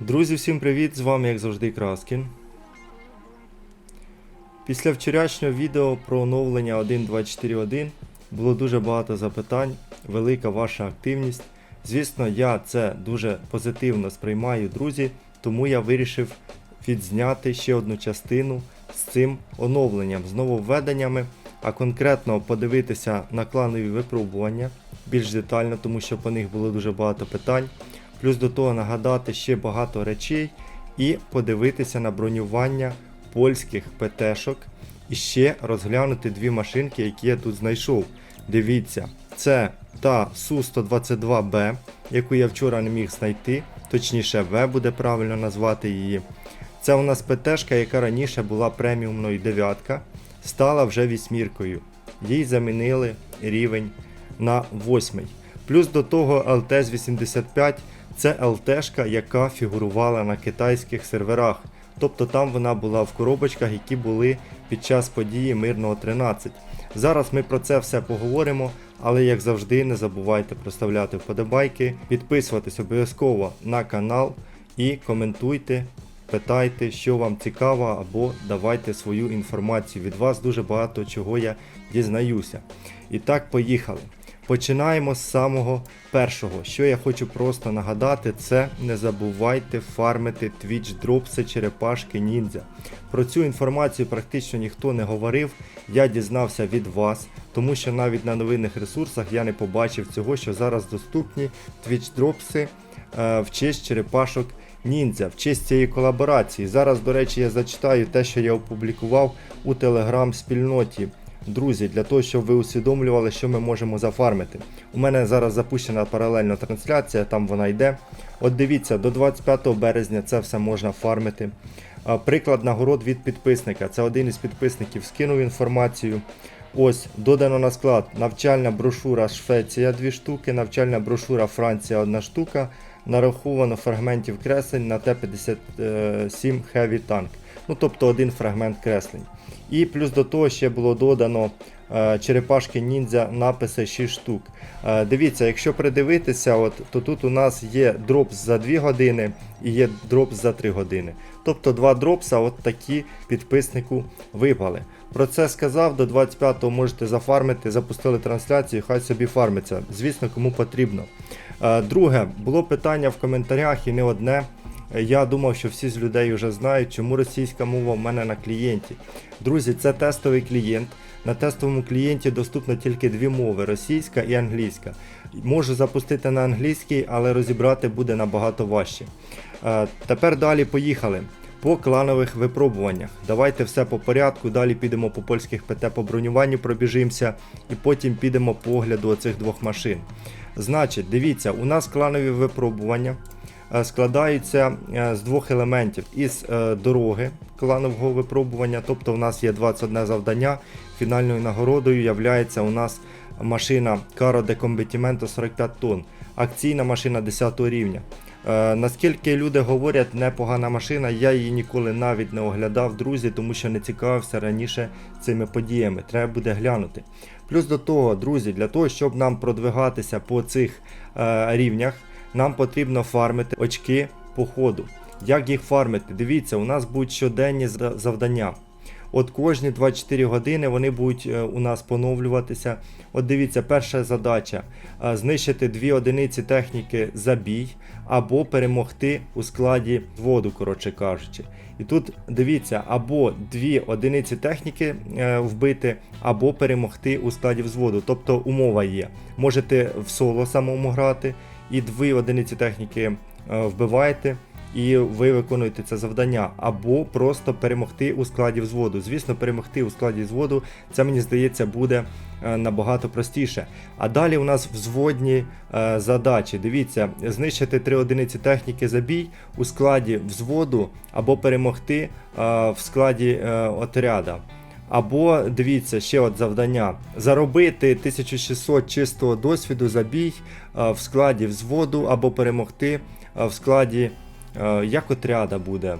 Друзі, всім привіт! З вами, як завжди, Краскін. Після вчорашнього відео про оновлення 1.241 було дуже багато запитань, велика ваша активність. Звісно, я це дуже позитивно сприймаю, друзі, тому я вирішив відзняти ще одну частину з цим оновленням, з нововведеннями, а конкретно подивитися на кланові випробування більш детально, тому що по них було дуже багато питань. Плюс до того нагадати ще багато речей і подивитися на бронювання польських ПТшок. І ще розглянути дві машинки, які я тут знайшов. Дивіться, це та Су-122Б, яку я вчора не міг знайти, точніше, В буде правильно назвати її. Це у нас ПТшка, яка раніше була преміумною дев'ятка, стала вже вісьміркою. Їй замінили рівень на восьмий. Плюс до того LTS-85 це ЛТшка, яка фігурувала на китайських серверах. Тобто там вона була в коробочках, які були під час події Мирного 13. Зараз ми про це все поговоримо, але як завжди, не забувайте проставляти вподобайки, підписуватись обов'язково на канал і коментуйте, питайте, що вам цікаво, або давайте свою інформацію. Від вас дуже багато чого я дізнаюся. І так, поїхали. Починаємо з самого першого. Що я хочу просто нагадати, це не забувайте фармити Twitch дропси черепашки ніндзя. Про цю інформацію практично ніхто не говорив. Я дізнався від вас, тому що навіть на новинних ресурсах я не побачив цього, що зараз доступні Twitch дропси е, в честь черепашок ніндзя, в честь цієї колаборації. Зараз, до речі, я зачитаю те, що я опублікував у телеграм-спільноті. Друзі, для того, щоб ви усвідомлювали, що ми можемо зафармити. У мене зараз запущена паралельна трансляція, там вона йде. От дивіться, до 25 березня це все можна фармити. Приклад нагород від підписника. Це один із підписників скинув інформацію. Ось, додано на склад навчальна брошура Швеція 2 штуки, навчальна брошура Франція 1 штука. Нараховано фрагментів креслень на Т-57 Heavy Tank. Ну, тобто один фрагмент креслень. І плюс до того ще було додано е, черепашки ніндзя написи 6 штук. Е, дивіться, якщо придивитися, от, то тут у нас є дропс за 2 години і є дропс за 3 години. Тобто два дропса от такі підписнику випали. Про це сказав, до 25-го можете зафармити, запустили трансляцію, хай собі фармиться. Звісно, кому потрібно. Е, Друге, було питання в коментарях і не одне. Я думав, що всі з людей вже знають, чому російська мова в мене на клієнті. Друзі, це тестовий клієнт. На тестовому клієнті доступно тільки дві мови російська і англійська. Можу запустити на англійській, але розібрати буде набагато важче. Е, Тепер далі поїхали. По кланових випробуваннях. Давайте все по порядку. Далі підемо по польських ПТ по бронюванню пробіжимося, і потім підемо по огляду оцих двох машин. Значить, дивіться, у нас кланові випробування е, складаються е, з двох елементів: із е, дороги кланового випробування, тобто у нас є 21 завдання. Фінальною нагородою являється у нас машина Caro de Combattimento 45 тонн, акційна машина 10 рівня. Наскільки люди говорять, непогана машина, я її ніколи навіть не оглядав, друзі, тому що не цікавився раніше цими подіями. Треба буде глянути. Плюс до того, друзі, для того, щоб нам продвигатися по цих е, рівнях, нам потрібно фармити очки по ходу. Як їх фармити? Дивіться, у нас будуть щоденні завдання. От кожні 24 години вони будуть е, у нас поновлюватися. От дивіться, перша задача е, знищити дві одиниці техніки за бій або перемогти у складі воду, коротше кажучи. І тут дивіться, або дві одиниці техніки е, вбити, або перемогти у складі взводу. Тобто умова є. Можете в соло самому грати, і дві одиниці техніки е, вбиваєте і ви виконуєте це завдання, або просто перемогти у складі взводу. Звісно, перемогти у складі взводу, це мені здається буде е, набагато простіше. А далі у нас взводні е, задачі. Дивіться, знищити три одиниці техніки за бій у складі взводу, або перемогти в складі е, отряда. Або дивіться ще от завдання: заробити 1600 чистого досвіду за бій е, в складі взводу, або перемогти е, в складі Е, як отряда буде.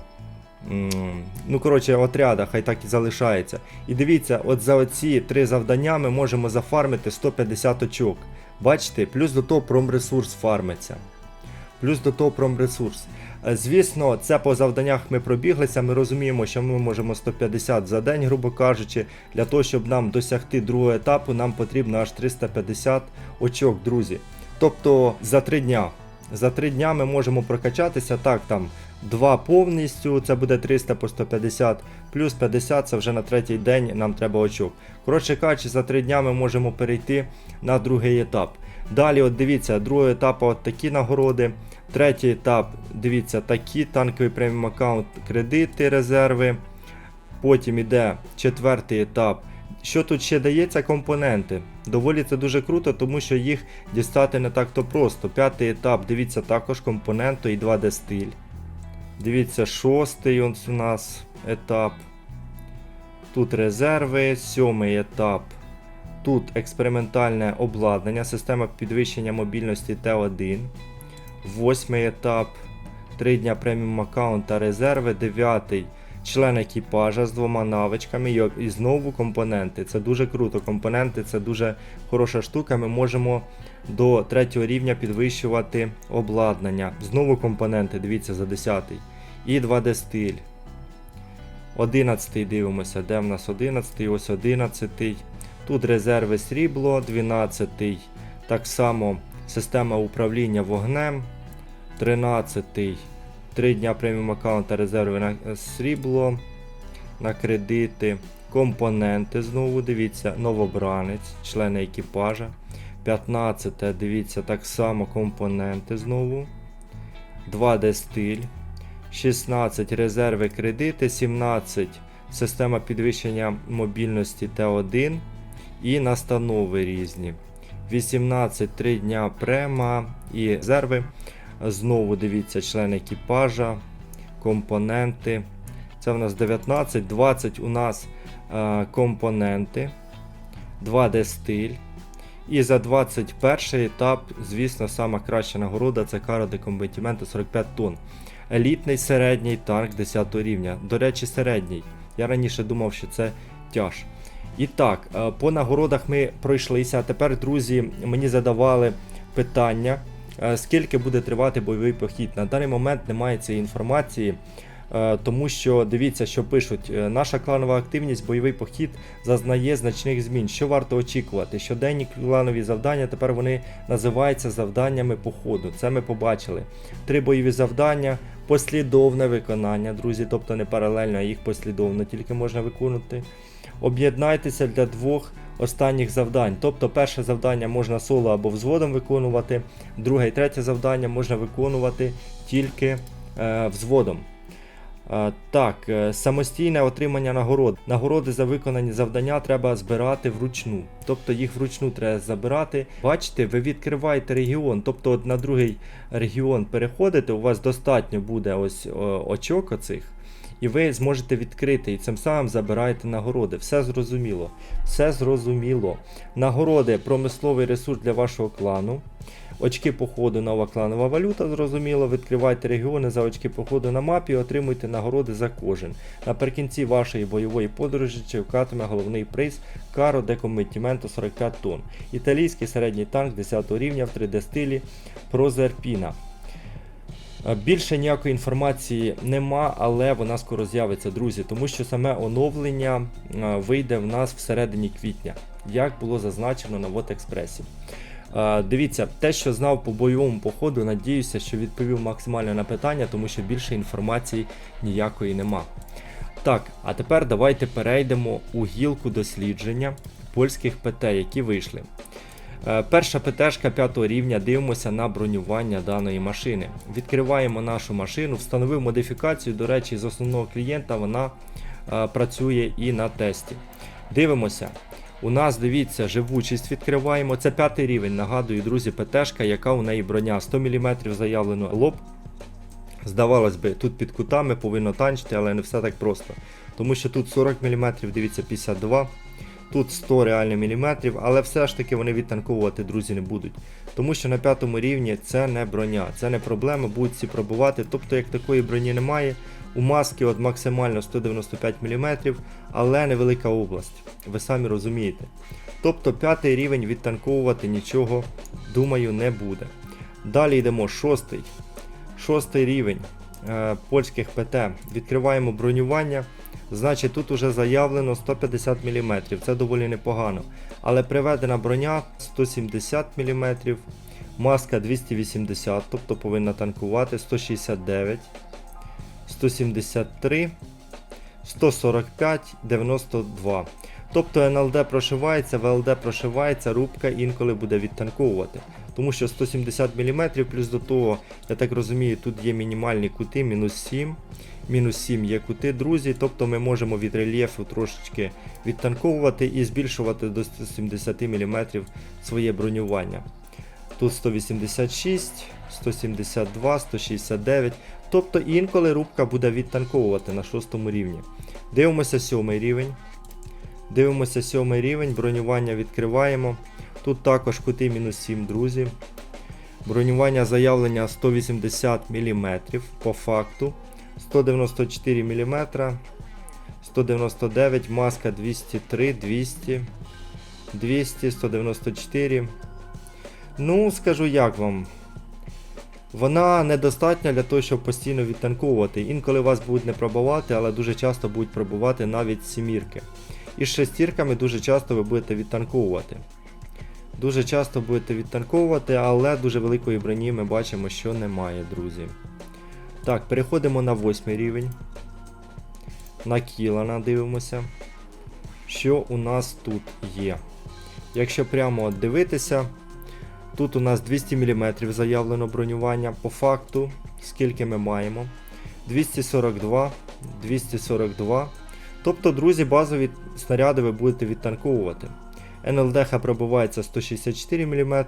Ну, коротше, отряда, хай так і залишається. І дивіться, от за оці три завдання ми можемо зафармити 150 очок. Бачите, плюс до того промресурс фармиться. плюс до того промресурс. Е, Звісно, це по завданнях ми пробіглися. Ми розуміємо, що ми можемо 150 за день, грубо кажучи. Для того, щоб нам досягти другого етапу, нам потрібно аж 350 очок, друзі. Тобто за 3 дня. За 3 дня ми можемо прокачатися. Так, там 2 повністю, це буде 300 по 150, плюс 50 це вже на третій день нам треба очок. Коротше кажучи, за 3 дня ми можемо перейти на другий етап. Далі, от дивіться, другого етапу от такі нагороди. Третій етап, дивіться, такі танковий преміум аккаунт, кредити, резерви. Потім іде четвертий етап. Що тут ще дається? Компоненти. Доволі це дуже круто, тому що їх дістати не так то просто. П'ятий етап, дивіться, також компоненти і 2D стиль. Дивіться, шостий у нас етап. Тут резерви, сьомий етап. Тут експериментальне обладнання, система підвищення мобільності Т1. Восьмий етап. 3 дня преміум аккаунт та резерви. Дев'ятий член екіпажа з двома навичками і знову компоненти. Це дуже круто. Компоненти це дуже хороша штука. Ми можемо до третього рівня підвищувати обладнання. Знову компоненти, дивіться, за 10. І 2D стиль. 11 дивимося, де в нас 11, ось 11. Тут резерви срібло, 12. Так само система управління вогнем. 13. 3 дня преміум аккаунта резерви на срібло. На кредити. Компоненти знову дивіться, новобранець, члени екіпажа. 15. Дивіться, так само компоненти знову. 2D стиль. 16 резерви кредити, 17 система підвищення мобільності Т1 і настанови різні. 18 3 дня према і резерви. Знову дивіться члени екіпажа, компоненти. Це в нас 19, 20 у нас е, компоненти, 2D стиль. І за 21 етап, звісно, сама краща нагорода це кара декомбатіменту 45 тонн. Елітний середній танк 10 рівня. До речі, середній. Я раніше думав, що це тяж. І так, е, по нагородах ми пройшлися. А тепер, друзі, мені задавали питання, е, скільки буде тривати бойовий похід. На даний момент немає цієї інформації. е, Тому що дивіться, що пишуть, наша кланова активність, бойовий похід зазнає значних змін. Що варто очікувати? Щоденні кланові завдання тепер вони називаються завданнями походу. Це ми побачили. Три бойові завдання, послідовне виконання, друзі, тобто не паралельно, а їх послідовно тільки можна виконувати. Об'єднайтеся для двох останніх завдань. Тобто, перше завдання можна соло або взводом виконувати, друге і третє завдання можна виконувати тільки е, взводом. Е, Так, е, самостійне отримання нагород. Нагороди за виконані завдання треба збирати вручну. Тобто їх вручну треба забирати. Бачите, ви відкриваєте регіон, тобто на другий регіон переходите, у вас достатньо буде ось очок оцих. І ви зможете відкрити і цим самим забираєте нагороди. Все зрозуміло. Все зрозуміло. Нагороди промисловий ресурс для вашого клану. Очки походу нова кланова валюта, зрозуміло. Відкривайте регіони за очки походу на мапі і отримуйте нагороди за кожен. Наприкінці вашої бойової подорожі чекатиме головний приз Каро Декомітіменту 45 тонн. Італійський середній танк 10 рівня в 3D стилі Прозерпіна. Е, Більше ніякої інформації нема, але вона скоро з'явиться, друзі, тому що саме оновлення е, вийде в нас всередині квітня, як було зазначено на Вотекспресі. Е, Дивіться, те, що знав по бойовому походу, надіюся, що відповів максимально на питання, тому що більше інформації ніякої нема. Так, а тепер давайте перейдемо у гілку дослідження польських ПТ, які вийшли. Е, Перша ПТшка 5 рівня, дивимося на бронювання даної машини. Відкриваємо нашу машину, встановив модифікацію. До речі, з основного клієнта вона е, працює і на тесті. Дивимося. У нас, дивіться, живучість відкриваємо. Це п'ятий рівень. Нагадую, друзі, ПТшка, яка у неї броня 100 мм заявлено лоб. Здавалось би, тут під кутами повинно танчити, але не все так просто. Тому що тут 40 мм, дивіться, 52 Тут 100 реально міліметрів, але все ж таки вони відтанковувати, друзі, не будуть. Тому що на п'ятому рівні це не броня, це не проблема, будуть всі пробувати. Тобто, як такої броні немає, у маски от максимально 195 мм, але невелика область. Ви самі розумієте. Тобто п'ятий рівень відтанковувати нічого, думаю, не буде. Далі йдемо шостий. Шостий рівень е, польських ПТ. Відкриваємо бронювання. Значить, тут уже заявлено 150 мм, це доволі непогано. Але приведена броня 170 мм, маска 280, тобто повинна танкувати 169, 173, 145, 92. Тобто НЛД прошивається, ВЛД прошивається, рубка інколи буде відтанковувати. Тому що 170 мм, плюс до того, я так розумію, тут є мінімальні кути, мінус 7. Мінус 7 є кути, друзі, тобто ми можемо від рельєфу трошечки відтанковувати і збільшувати до 170 мм своє бронювання. Тут 186, 172, 169. Тобто інколи рубка буде відтанковувати на шостому рівні. Дивимося сьомий рівень. Дивимося сьомий рівень, бронювання відкриваємо. Тут також кути мінус 7, друзі. Бронювання заявлення 180 мм по факту. 194 мм. 199, маска 203, 200, 200, 194. Ну, скажу як вам. Вона недостатня для того, щоб постійно відтанковувати. Інколи вас будуть не пробувати, але дуже часто будуть пробувати навіть сімірки. І з шестірками дуже часто ви будете відтанковувати. Дуже часто будете відтанковувати, але дуже великої броні ми бачимо, що немає, друзі. Так, переходимо на восьмий рівень. На Кілана дивимося. Що у нас тут є? Якщо прямо дивитися, тут у нас 200 мм заявлено бронювання по факту, скільки ми маємо. 242, 242. Тобто, друзі, базові снаряди ви будете відтанковувати. НЛДХ пробивається 164 мм.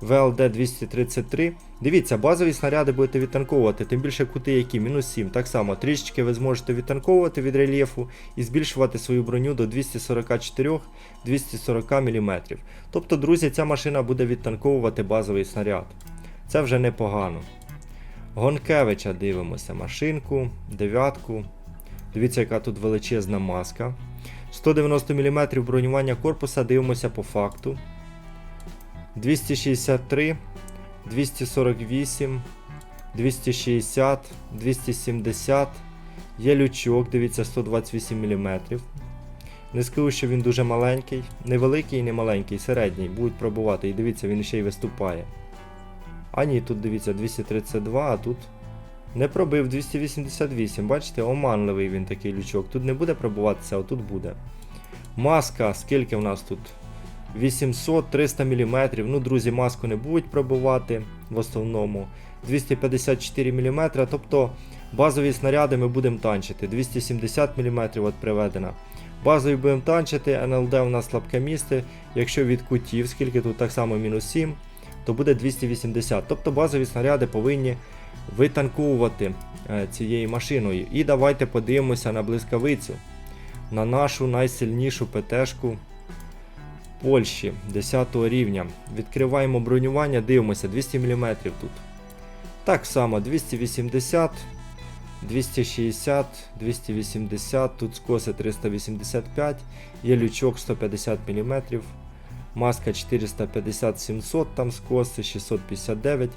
ВЛД 233. Дивіться, базові снаряди будете відтанковувати, тим більше кути які, мінус 7. Так само, трішечки ви зможете відтанковувати від рельєфу і збільшувати свою броню до 244-240 мм. Тобто, друзі, ця машина буде відтанковувати базовий снаряд. Це вже непогано. Гонкевича дивимося, машинку, дев'ятку. Дивіться, яка тут величезна маска. 190 мм бронювання корпуса, дивимося по факту. 263, 248, 260, 270. Є лючок, дивіться, 128 мм. Не скажу, що він дуже маленький, невеликий і не маленький, середній, будуть пробувати. І дивіться, він ще й виступає. А ні, тут дивіться 232, а тут не пробив 288. Бачите, оманливий він такий лючок. Тут не буде пробуватися, а тут буде. Маска, скільки в нас тут? 800-300 мм. Ну, друзі, маску не будуть пробувати в основному. 254 мм, тобто базові снаряди ми будемо танчити. 270 мм от приведена. Базові будемо танчити, НЛД у нас слабке місце. Якщо від кутів, скільки тут так само мінус 7, то буде 280. Тобто базові снаряди повинні витанковувати е, цією машиною. І давайте подивимося на блискавицю. На нашу найсильнішу ПТшку Польщі 10 рівня. Відкриваємо бронювання, дивимося 200 мм тут. Так само 280, 260, 280, тут скоси 385, є лючок 150 мм, маска 450-700, там скоси 659,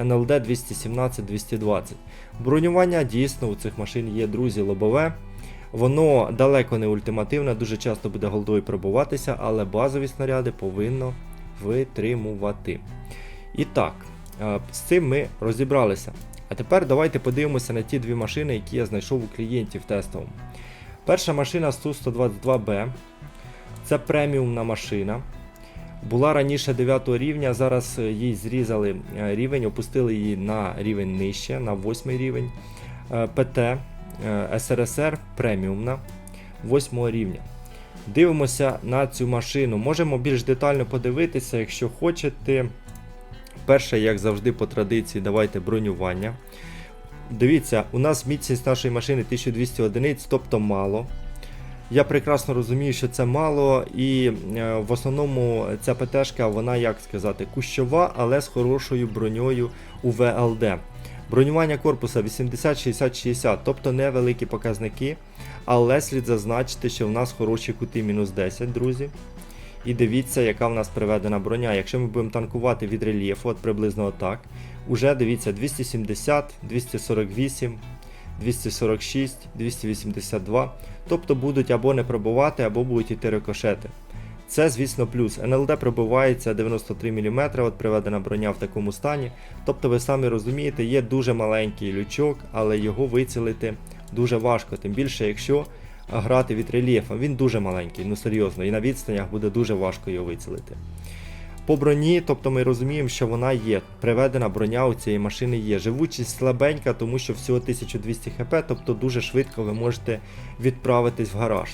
НЛД 217-220. Бронювання дійсно у цих машин є, друзі, лобове. Воно далеко не ультимативне, дуже часто буде голдою пробуватися, але базові снаряди повинно витримувати. І так, е, з цим ми розібралися. А тепер давайте подивимося на ті дві машини, які я знайшов у клієнтів тестовому. Перша машина Су-122Б. Це преміумна машина. Була раніше 9 рівня, зараз їй зрізали е, рівень, опустили її на рівень нижче, на 8 рівень. Е, ПТ СРСР преміумна 8 рівня. Дивимося на цю машину. Можемо більш детально подивитися, якщо хочете. Перше, як завжди, по традиції, давайте бронювання. Дивіться, у нас міцність нашої машини 1200 одиниць, тобто мало. Я прекрасно розумію, що це мало, і е, в основному ця ПТшка, вона, як сказати, кущова, але з хорошою броньою у ВЛД. Бронювання корпуса 80, 60, 60, тобто невеликі показники, але слід зазначити, що в нас хороші кути мінус 10, друзі. І дивіться, яка в нас приведена броня. Якщо ми будемо танкувати від рельєфу, от приблизно отак, Уже дивіться 270, 248, 246, 282. Тобто будуть або не пробувати, або будуть йти рикошети. Це, звісно, плюс. НЛД пробивається 93 мм, от приведена броня в такому стані. Тобто, ви самі розумієте, є дуже маленький лючок, але його вицілити дуже важко. Тим більше, якщо грати від рельєфа, він дуже маленький, ну серйозно, і на відстанях буде дуже важко його вицілити. По броні, тобто ми розуміємо, що вона є. Приведена броня у цієї машини є. Живучість слабенька, тому що всього 1200 хп, тобто дуже швидко ви можете відправитись в гараж.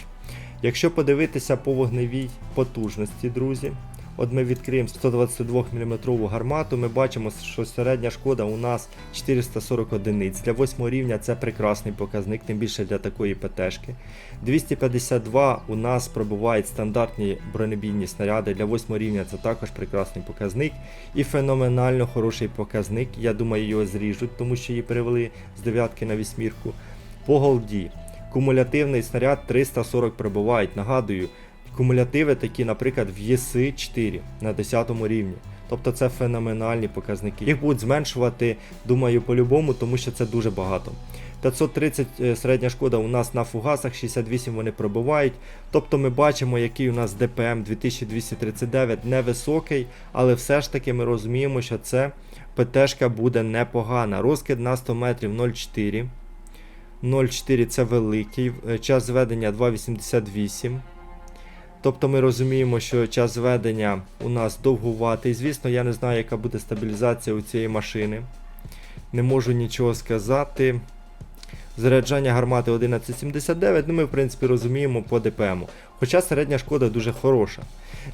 Якщо подивитися по вогневій потужності, друзі, от ми відкриємо 122 мм гармату, ми бачимо, що середня шкода у нас 440 одиниць. Для 8 рівня це прекрасний показник, тим більше для такої ПТшки. 252 у нас пробувають стандартні бронебійні снаряди. Для 8 рівня це також прекрасний показник. І феноменально хороший показник. Я думаю, його зріжуть, тому що її перевели з 9 на 8. По голді. Кумулятивний снаряд 340 пробувають. Нагадую, кумулятиви такі, наприклад, в ЄСИ 4 на 10 рівні. Тобто це феноменальні показники. Їх будуть зменшувати, думаю, по-любому, тому що це дуже багато. 530 е, середня шкода у нас на фугасах, 68 вони пробивають. Тобто ми бачимо, який у нас ДПМ 2239 невисокий, але все ж таки ми розуміємо, що це ПТшка буде непогана. Розкид на 100 метрів 0,4. 0,4 це великий. е, Час зведення 2,88. Тобто ми розуміємо, що час зведення у нас довгуватий. Звісно, я не знаю, яка буде стабілізація у цієї машини. Не можу нічого сказати. Заряджання гармати 1179, ну ми в принципі розуміємо по ДПМу. Хоча середня шкода дуже хороша.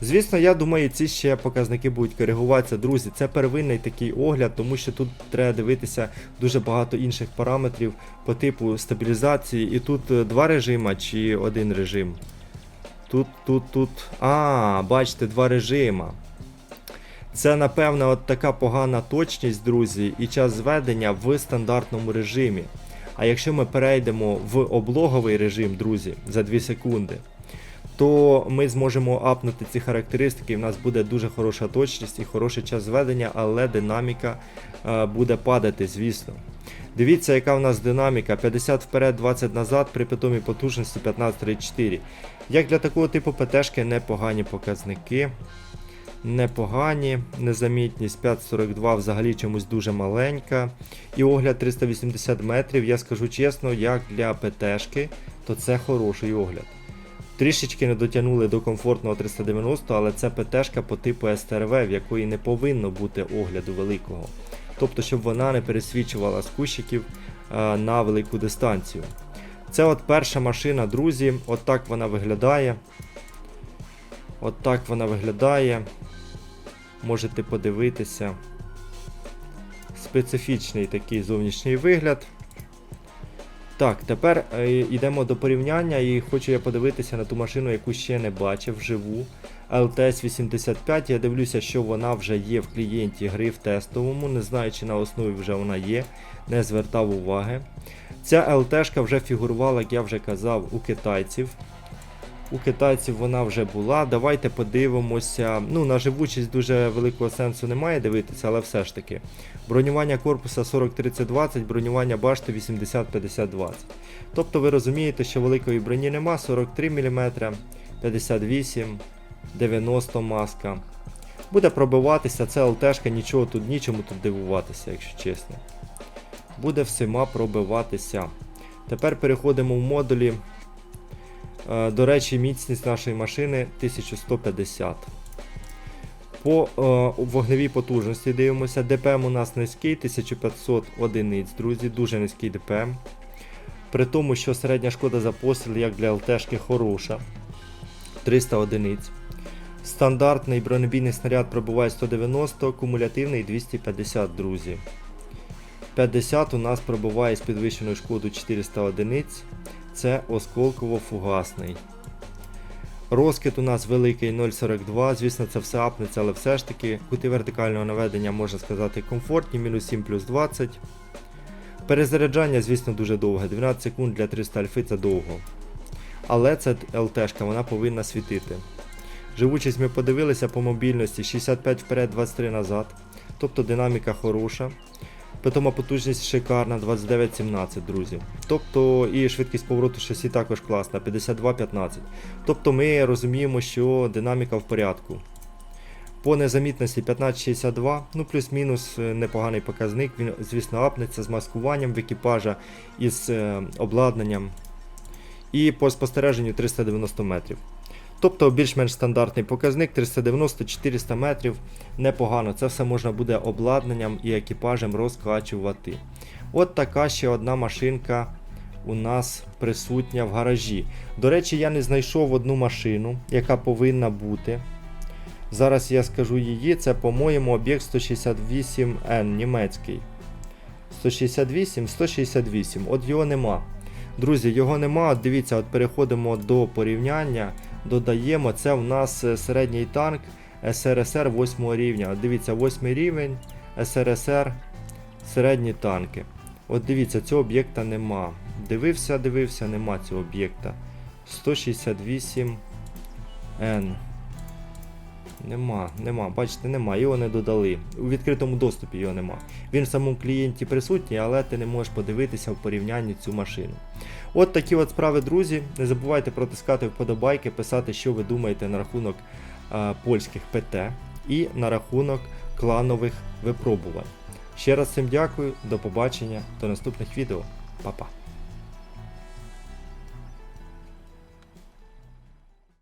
Звісно, я думаю, ці ще показники будуть коригуватися. Друзі, це первинний такий огляд, тому що тут треба дивитися дуже багато інших параметрів по типу стабілізації. І тут е, два режима чи один режим. Тут, тут, тут. А, бачите, два режима. Це, напевно, от така погана точність, друзі, і час зведення в стандартному режимі. А якщо ми перейдемо в облоговий режим, друзі, за 2 секунди, то ми зможемо апнути ці характеристики, і в нас буде дуже хороша точність і хороший час зведення, але динаміка е, буде падати, звісно. Дивіться, яка в нас динаміка: 50 вперед, 20 назад, при питомій потужності 15,34. Як для такого типу ПТшки непогані показники. Непогані, незамітність 5,42 взагалі чомусь дуже маленька. І огляд 380 метрів, я скажу чесно, як для ПТшки, то це хороший огляд. Трішечки не дотягнули до комфортного 390, але це ПТшка по типу СТРВ, в якої не повинно бути огляду великого. Тобто, щоб вона не пересвічувала з кущиків е, на велику дистанцію. Це от перша машина, друзі. От вона виглядає. От вона виглядає. Можете подивитися. Специфічний такий зовнішній вигляд. Так, тепер е, йдемо до порівняння і хочу я подивитися на ту машину, яку ще не бачив вживу. LTS 85. Я дивлюся, що вона вже є в клієнті гри в тестовому. Не знаю, чи на основі вже вона є, не звертав уваги. Ця ЛТшка вже фігурувала, як я вже казав, у китайців. У китайців вона вже була. Давайте подивимося. Ну, на живучість дуже великого сенсу немає дивитися, але все ж таки. Бронювання корпуса 40-30-20, бронювання башти 80-50-20. Тобто ви розумієте, що великої броні нема, 43 мм, 58, 90 маска. Буде пробиватися, це ЛТшка, нічого тут, нічому тут дивуватися, якщо чесно. Буде всіма пробиватися. Тепер переходимо в модулі. Е, До речі, міцність нашої машини 1150. По е, вогневій потужності дивимося. ДПМ у нас низький, 1500 одиниць, друзі, дуже низький ДПМ. При тому, що середня шкода за постріл, як для ЛТшки, хороша. 300 одиниць. Стандартний бронебійний снаряд пробуває 190, кумулятивний 250, друзі. 50 у нас пробуває з підвищеною шкодою 400 одиниць. Це осколково-фугасний. Розкид у нас великий 0,42. Звісно, це все апнеться, але все ж таки кути вертикального наведення, можна сказати, комфортні, мінус 7 плюс 20. Перезаряджання, звісно, дуже довге. 12 секунд для 300 альфи це довго. Але це ЛТшка, вона повинна світити. Живучість ми подивилися по мобільності 65 вперед, 23 назад. тобто динаміка хороша. Питома потужність шикарна, 29-17, друзі. Тобто і швидкість повороту шасі також класна, 52-15. Тобто ми розуміємо, що динаміка в порядку. По незамітності 1562, ну плюс-мінус е, непоганий показник. Він, звісно, апнеться з маскуванням в екіпажа із е, обладнанням. І по спостереженню 390 метрів. Тобто більш-менш стандартний показник 390-400 метрів. Непогано. Це все можна буде обладнанням і екіпажем розкачувати. От така ще одна машинка у нас присутня в гаражі. До речі, я не знайшов одну машину, яка повинна бути. Зараз я скажу її. Це, по-моєму, об'єкт 168N німецький. 168, 168. От його нема. Друзі, його нема. Дивіться, от переходимо до порівняння. Додаємо, це в нас е, середній танк СРСР 8 рівня. Дивіться, 8 рівень СРСР середні танки. От дивіться, цього об'єкта нема. Дивився, дивився, нема цього об'єкта. 168N. Нема, нема, бачите, нема, його не додали. У відкритому доступі його нема. Він в самому клієнті присутній, але ти не можеш подивитися в порівнянні цю машину. От такі от справи, друзі. Не забувайте протискати вподобайки, писати, що ви думаєте на рахунок е, польських ПТ і на рахунок кланових випробувань. Ще раз всім дякую, до побачення, до наступних відео. Па-па.